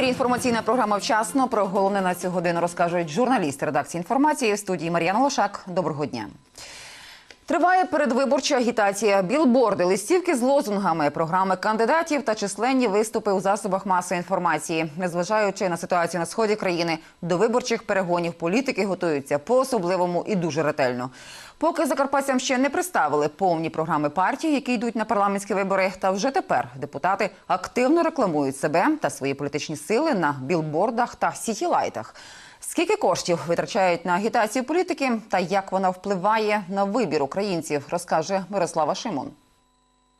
ефірі інформаційна програма вчасно. Про головне на цю годину розкажуть журналісти редакції інформації в студії Мар'яна Лошак. Доброго дня. Триває передвиборча агітація, білборди, листівки з лозунгами, програми кандидатів та численні виступи у засобах масової інформації. Незважаючи на ситуацію на сході країни, до виборчих перегонів політики готуються по-особливому і дуже ретельно. Поки закарпатцям ще не представили повні програми партій, які йдуть на парламентські вибори, та вже тепер депутати активно рекламують себе та свої політичні сили на білбордах та сітілайтах. Скільки коштів витрачають на агітацію політики та як вона впливає на вибір українців, розкаже Мирослава Шимон.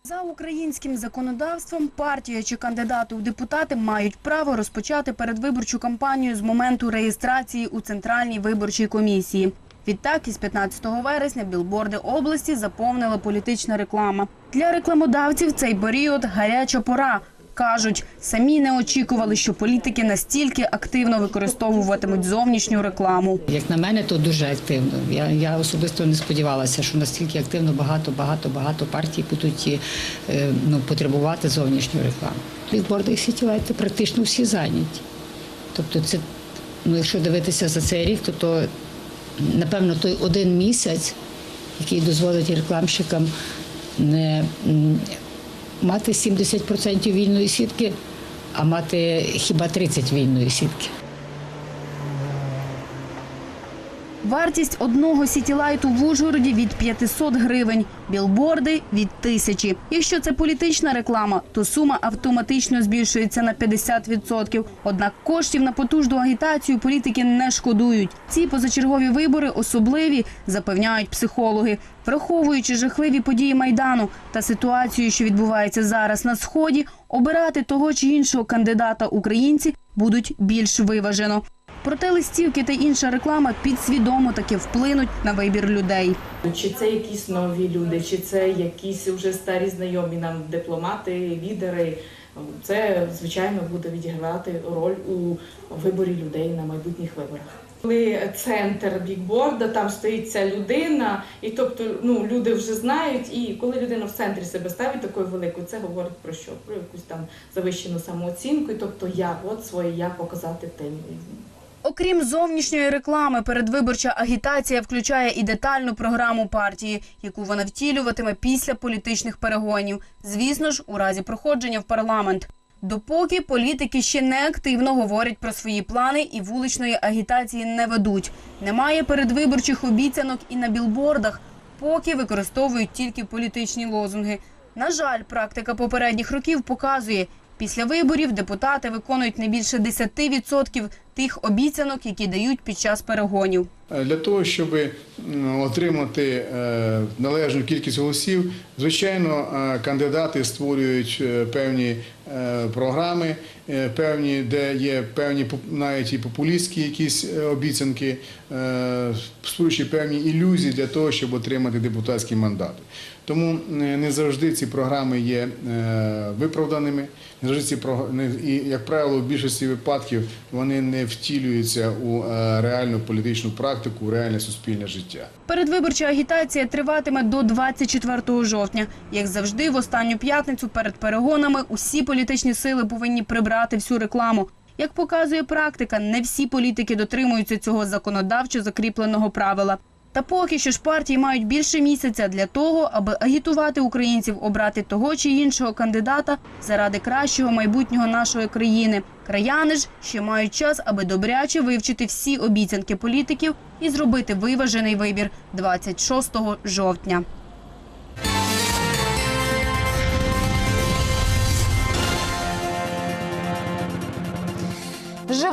За українським законодавством партія чи кандидати у депутати мають право розпочати передвиборчу кампанію з моменту реєстрації у Центральній виборчій комісії. Відтак, із 15 вересня білборди області заповнила політична реклама. Для рекламодавців цей період гаряча пора. Кажуть, самі не очікували, що політики настільки активно використовуватимуть зовнішню рекламу. Як на мене, то дуже активно. Я, я особисто не сподівалася, що настільки активно багато, багато, багато партій будуть е, ну, потребувати зовнішньої реклами. Білборди і сітівайти практично всі зайняті. Тобто, це, ну, якщо дивитися за цей рік, то, то напевно той один місяць, який дозволить рекламщикам не мати 70% вільної сітки, а мати хіба 30% вільної сітки. Вартість одного сітілайту в Ужгороді від 500 гривень, білборди – від тисячі. Якщо це політична реклама, то сума автоматично збільшується на 50%. Однак коштів на потужну агітацію політики не шкодують. Ці позачергові вибори особливі, запевняють психологи. Враховуючи жахливі події Майдану та ситуацію, що відбувається зараз на Сході, обирати того чи іншого кандидата українці будуть більш виважено. Проте листівки та інша реклама підсвідомо таки вплинуть на вибір людей. Чи це якісь нові люди, чи це якісь вже старі знайомі нам дипломати, лідери. Це звичайно буде відігравати роль у виборі людей на майбутніх виборах. Коли центр бікборда, там стоїть ця людина, і тобто ну люди вже знають, і коли людина в центрі себе ставить такою великою, це говорить про що? Про якусь там завищену самооцінку, і тобто я от своє я показати тим. Окрім зовнішньої реклами, передвиборча агітація включає і детальну програму партії, яку вона втілюватиме після політичних перегонів. Звісно ж, у разі проходження в парламент. Допоки політики ще не активно говорять про свої плани і вуличної агітації не ведуть. Немає передвиборчих обіцянок і на білбордах, поки використовують тільки політичні лозунги. На жаль, практика попередніх років показує, після виборів депутати виконують не більше 10% тих обіцянок, які дають під час перегонів. Е, Для того, щоб отримати е, належну кількість голосів, звичайно, е, кандидати створюють певні програми, певні, де є певні навіть і популістські якісь обіцянки, створюючи певні ілюзії для того, щоб отримати депутатські мандати. Тому не завжди ці програми є виправданими, не завжди ці прог- не- і, як правило, в більшості випадків вони не втілюються у е, реальну політичну практику, у реальне суспільне життя. Передвиборча агітація триватиме до 24 жовтня. Як завжди, в останню п'ятницю перед перегонами усі політичні сили повинні прибрати всю рекламу. Як показує практика, не всі політики дотримуються цього законодавчо закріпленого правила. Та поки що ж партії мають більше місяця для того, аби агітувати українців обрати того чи іншого кандидата заради кращого майбутнього нашої країни. Краяни ж ще мають час, аби добряче вивчити всі обіцянки політиків і зробити виважений вибір 26 жовтня.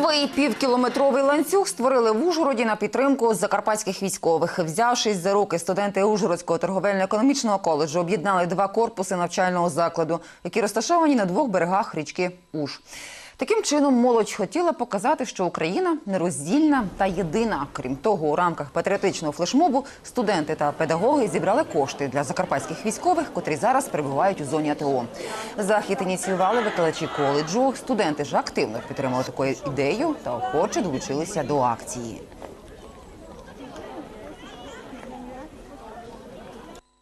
Живий півкілометровий ланцюг створили в Ужгороді на підтримку закарпатських військових. Взявшись за руки, студенти Ужгородського торговельно-економічного коледжу об'єднали два корпуси навчального закладу, які розташовані на двох берегах річки Уж. Таким чином, молодь хотіла показати, що Україна нероздільна та єдина. Крім того, у рамках патріотичного флешмобу студенти та педагоги зібрали кошти для закарпатських військових, котрі зараз перебувають у зоні АТО. Захід ініціювали викладачі коледжу. Студенти ж активно підтримали таку ідею та охоче долучилися до акції.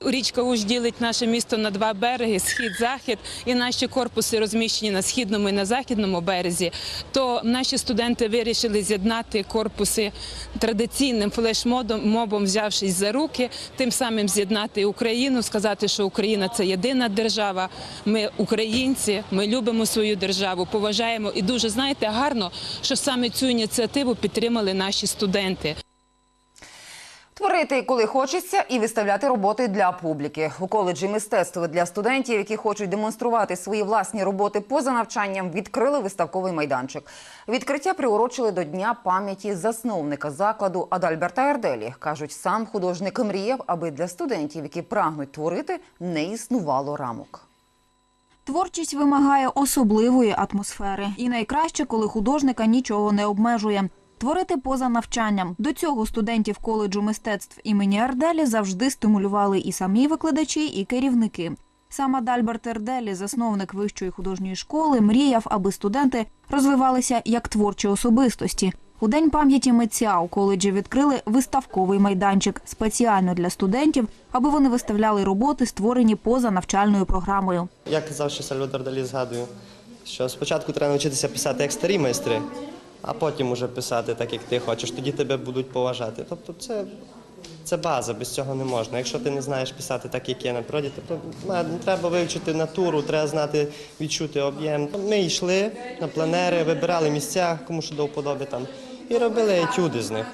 Річка Уж ділить наше місто на два береги схід-захід, і наші корпуси розміщені на східному і на західному березі. То наші студенти вирішили з'єднати корпуси традиційним флешмобом, мобом, взявшись за руки, тим самим з'єднати Україну, сказати, що Україна це єдина держава. Ми українці, ми любимо свою державу, поважаємо і дуже знаєте гарно, що саме цю ініціативу підтримали наші студенти. Творити, коли хочеться, і виставляти роботи для публіки. У коледжі мистецтва для студентів, які хочуть демонструвати свої власні роботи поза навчанням, відкрили виставковий майданчик. Відкриття приурочили до Дня пам'яті засновника закладу Адальберта Ерделі. Кажуть, сам художник мріяв, аби для студентів, які прагнуть творити, не існувало рамок. Творчість вимагає особливої атмосфери, і найкраще, коли художника нічого не обмежує. Творити поза навчанням. До цього студентів коледжу мистецтв імені Арделі завжди стимулювали і самі викладачі, і керівники. Сам Адальберт Ерделі, засновник вищої художньої школи, мріяв, аби студенти розвивалися як творчі особистості. У день пам'яті митця у коледжі відкрили виставковий майданчик спеціально для студентів, аби вони виставляли роботи, створені поза навчальною програмою. Я казав, що Сальвадор Далі згадую, що спочатку треба навчитися писати як старі майстри, а потім уже писати так, як ти хочеш, тоді тебе будуть поважати. Тобто це, це база, без цього не можна. Якщо ти не знаєш писати так, як є на природі, то треба вивчити натуру, треба знати, відчути об'єм. Ми йшли на пленери, вибирали місця, кому що до вподоби там, і робили етюди з них.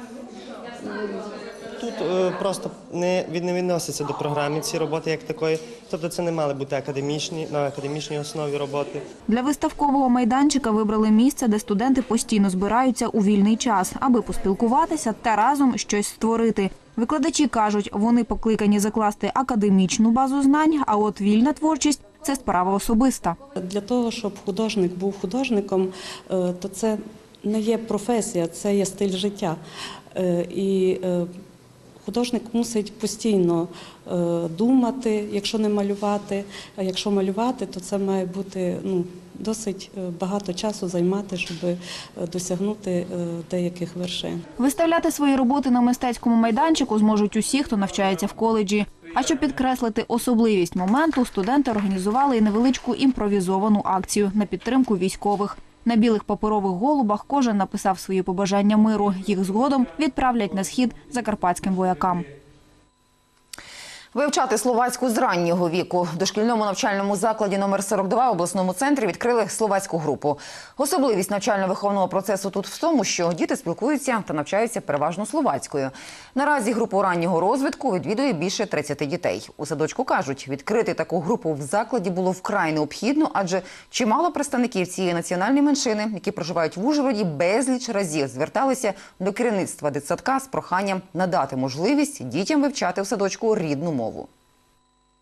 Тут е, просто не, від- не відноситься до програми ці роботи як такої. Тобто це не мали бути академічні, на академічній основі роботи. Для виставкового майданчика вибрали місце, де студенти постійно збираються у вільний час, аби поспілкуватися та разом щось створити. Викладачі кажуть, вони покликані закласти академічну базу знань, а от вільна творчість це справа особиста. Для того, щоб художник був художником, е, то це не є професія, це є стиль життя. Е, І художник мусить постійно е, думати, якщо не малювати. А якщо малювати, то це має бути ну, досить е, багато часу займати, щоб е, досягнути деяких вершин. Виставляти свої роботи на мистецькому майданчику зможуть усі, хто навчається в коледжі. А щоб підкреслити особливість моменту, студенти організували і невеличку імпровізовану акцію на підтримку військових. На білих паперових голубах кожен написав свої побажання миру. Їх згодом відправлять на схід закарпатським воякам. Вивчати словацьку з раннього віку дошкільному навчальному закладі номер 42 в обласному центрі відкрили словацьку групу. Особливість навчально-виховного процесу тут в тому, що діти спілкуються та навчаються переважно словацькою. Наразі групу раннього розвитку відвідує більше 30 дітей. У садочку кажуть, відкрити таку групу в закладі було вкрай необхідно, адже чимало представників цієї національної меншини, які проживають в Ужгороді, безліч разів зверталися до керівництва дитсадка з проханням надати можливість дітям вивчати в садочку рідну мову.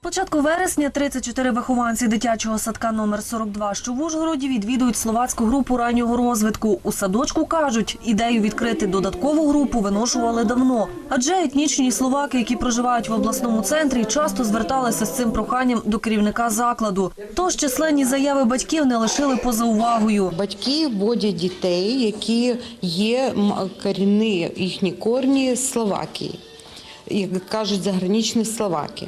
Початку вересня 34 вихованці дитячого садка номер 42, що в Ужгороді відвідують словацьку групу раннього розвитку. У садочку кажуть, ідею відкрити додаткову групу виношували давно. Адже етнічні словаки, які проживають в обласному центрі, часто зверталися з цим проханням до керівника закладу. Тож численні заяви батьків не лишили поза увагою. Батьки водять дітей, які є корінні їхні корні з Словакії, як кажуть, заграничні словаки.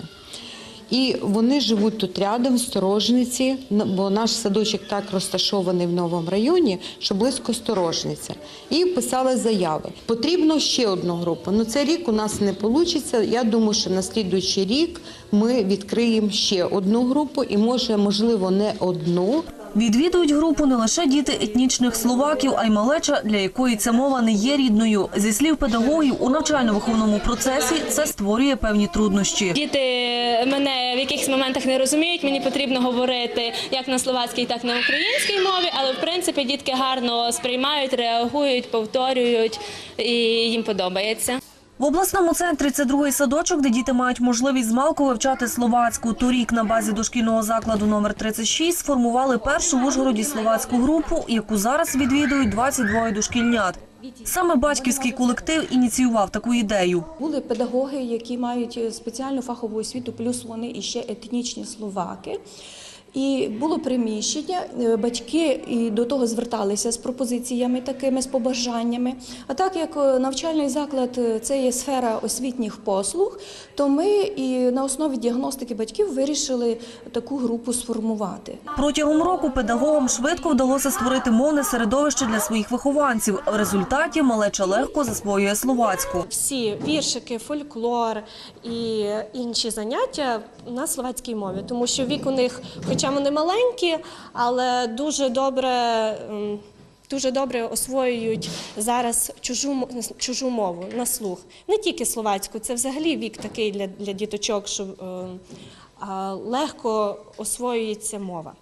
І вони живуть тут рядом, в сторожниці, бо наш садочок так розташований в новому районі, що близько сторожниця. І писали заяви. Потрібно ще одну групу. Ну цей рік у нас не вийде. Я думаю, що на слідуючий рік ми відкриємо ще одну групу, і може, можливо, не одну. Відвідують групу не лише діти етнічних словаків, а й малеча, для якої ця мова не є рідною. Зі слів педагогів, у навчально-виховному процесі це створює певні труднощі. Діти мене в якихось моментах не розуміють. Мені потрібно говорити як на словацькій, так і на українській мові. Але в принципі дітки гарно сприймають, реагують, повторюють, і їм подобається. В обласному центрі це другий садочок, де діти мають можливість змалку вивчати словацьку. Торік на базі дошкільного закладу номер 36 сформували першу в Ужгороді словацьку групу, яку зараз відвідують 22 дошкільнят. Саме батьківський колектив ініціював таку ідею. Були педагоги, які мають спеціальну фахову освіту, плюс вони іще етнічні словаки. І було приміщення, е, батьки і до того зверталися з пропозиціями такими, з побажаннями. А так як е, навчальний заклад е, це є сфера освітніх послуг, то ми і на основі діагностики батьків вирішили таку групу сформувати. Протягом року педагогам швидко вдалося створити мовне середовище для своїх вихованців. В результаті малеча легко засвоює словацьку. всі віршики, фольклор і інші заняття на словацькій мові, тому що вік у них, хоча вони маленькі, але дуже добре. Дуже добре освоюють зараз чужу чужу мову на слух. Не тільки словацьку, це взагалі вік такий для, для діточок, що ем, легко освоюється мова.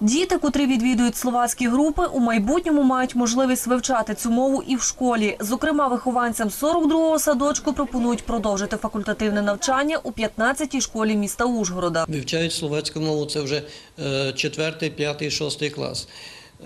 Діти, котрі відвідують словацькі групи, у майбутньому мають можливість вивчати цю мову і в школі. Зокрема, вихованцям 42-го садочку пропонують продовжити факультативне навчання у 15-й школі міста Ужгорода. Вивчають словацьку мову, це вже е, четвертий, п'ятий, шостий клас.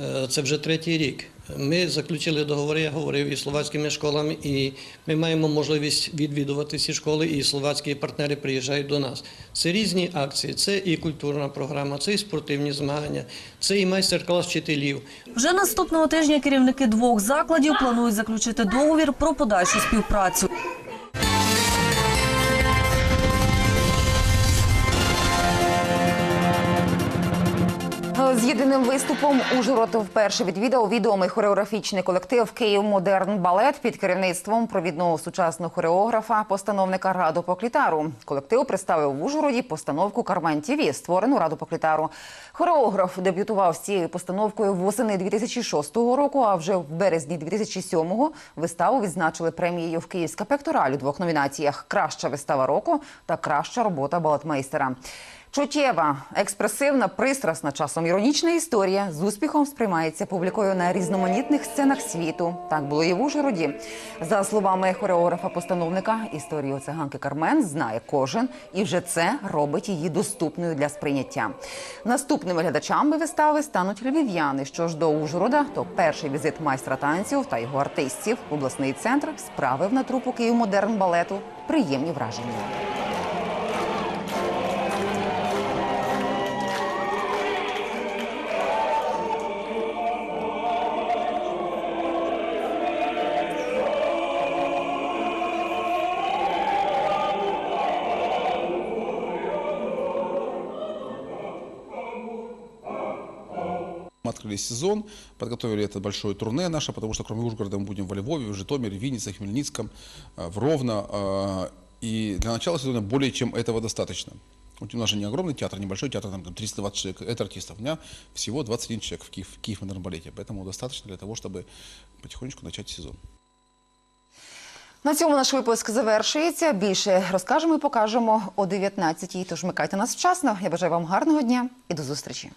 Е, Це вже третій рік. Ми заключили договори, я говорив із словацькими школами, і ми маємо можливість відвідувати ці школи, і словацькі партнери приїжджають до нас. Це різні акції, це і культурна програма, це і спортивні змагання, це і майстер-клас вчителів. Вже наступного тижня керівники двох закладів планують заключити договір про подальшу співпрацю. З єдиним виступом Ужгород вперше відвідав відомий хореографічний колектив Київ Модерн Балет під керівництвом провідного сучасного хореографа, постановника Раду Поклітару. Колектив представив в Ужгороді постановку Кармен ТІВІ, створену Раду Поклітару. Хореограф дебютував з цією постановкою восени 2006 року. А вже в березні 2007-го виставу відзначили премією в Київська пектораль у двох номінаціях: Краща вистава року та краща робота балетмейстера. Чуттєва, експресивна, пристрасна, часом іронічна історія з успіхом сприймається публікою на різноманітних сценах світу. Так було і в Ужгороді. За словами хореографа-постановника, історію циганки Кармен знає кожен, і вже це робить її доступною для сприйняття. Наступними глядачами вистави стануть львів'яни. Що ж до Ужгорода, то перший візит майстра танців та його артистів обласний центр справив на трупу Київ модерн балету приємні враження. открыли сезон, подготовили это большое турне наше, потому что кроме Ужгорода мы будем во Львове, в Житомире, Виннице, Хмельницком, э, в Ровно. э, И для начала сезона более чем этого достаточно. Вот у нас же не огромный театр, небольшой театр, там 320 человек, это артистов. У меня всего 21 человек в Киев, в Киев модерн балете, поэтому достаточно для того, чтобы потихонечку начать сезон. На цьому наш випуск завершується. Більше розкажемо і покажемо о 19-й. Тож вмикайте нас вчасно. Я бажаю вам гарного дня і до зустрічі.